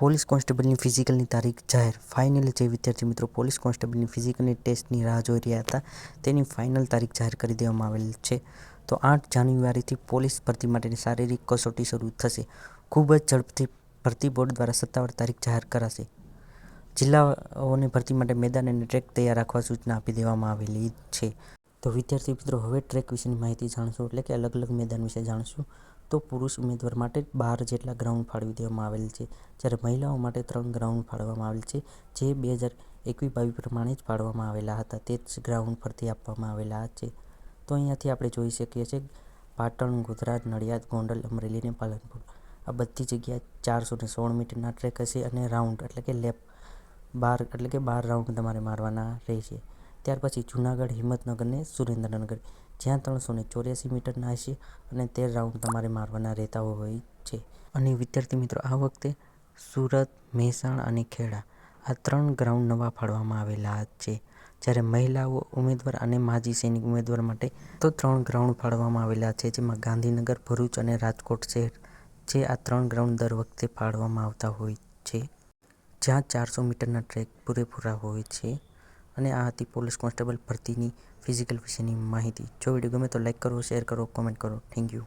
Police કોન્સ્ટેબલની ફિઝિકલની તારીખ જાહેર final જે વિદ્યાર્થી મિત્રો, પોલીસ કોન્સ્ટેબલની ફિઝિકલની ટેસ્ટની રાહ જોઈ રહ્યા હતા. તેની ફાઇનલ તારીખ જાહેર કરી દેવામાં આવેલ છે. તો આઠ જાન્યુઆરીથી પોલીસ ભરતી માટેની શારીરિક કસોટી શરૂ થશે. ખૂબ જ ઝડપથી ભરતી બોર્ડ દ્વારા સત્તાવાર તારીખ જાહેર કરાશે. જિલ્લાઓની ભરતી માટે મેદાન અને ટ્રેક તૈયાર રાખવા સૂચના આપી દેવામાં આવેલી છે. તો વિદ્યાર્થી મિત્રો, હવે ટ્રેક વિશેની માહિતી જાણશું. એટલે કે અલગ અલગ મેદાન વિશે જાણશું. તો પુરુષ ઉમેદવાર માટે બાર જેટલા ગ્રાઉન્ડ ફાળવી દેવામાં આવેલ છે. જ્યારે મહિલાઓ માટે ત્રણ ગ્રાઉન્ડ ફાળવવામાં આવેલ છે, જે બે હજાર એકવીસ બાવીસ પ્રમાણે જ ફાળવવામાં આવેલા હતા. તે જ ગ્રાઉન્ડ પરથી આપવામાં આવેલા છે. તો અહીંયાથી આપણે જોઈ શકીએ છીએ પાટણ, ગુજરાત, નડિયાદ, ગોંડલ, અમરેલી અને પાલનપુર. આ બધી જગ્યાએ ચારસો ને સોળ મીટરના ટ્રેક હશે અને રાઉન્ડ એટલે કે લેપ બાર એટલે કે બાર રાઉન્ડ તમારે મારવાના રહેશે. ત્યાર પછી જુનાગઢ, હિંમતનગર ને સુરેન્દ્રનગર. જ્યાં ત્રણસો ને ચોર્યાસી મીટરના હશે અને તેર રાઉન્ડ તમારે મારવાના રહેતા હોય છે. અને વિદ્યાર્થી મિત્રો, આ વખતે સુરત, મહેસાણા અને ખેડા આ ત્રણ ગ્રાઉન્ડ નવા ફાળવામાં આવેલા છે. જ્યારે મહિલાઓ ઉમેદવાર અને માજી સૈનિક ઉમેદવાર માટે તો ત્રણ ગ્રાઉન્ડ ફાળવવામાં આવેલા છે, જેમાં ગાંધીનગર, ભરૂચ અને રાજકોટ શહેર જે આ ત્રણ ગ્રાઉન્ડ દર વખતે ફાળવામાં આવતા હોય છે. જ્યાં ચારસો મીટરના ટ્રેક પૂરેપૂરા હોય છે. અને આ હતી પોલીસ કોન્સ્ટેબલ ભરતીની ફિઝિકલ વિશેની માહિતી. જો વીડિયો ગમે તો લાઈક કરો, શેર કરો, કોમેન્ટ કરો. Thank you.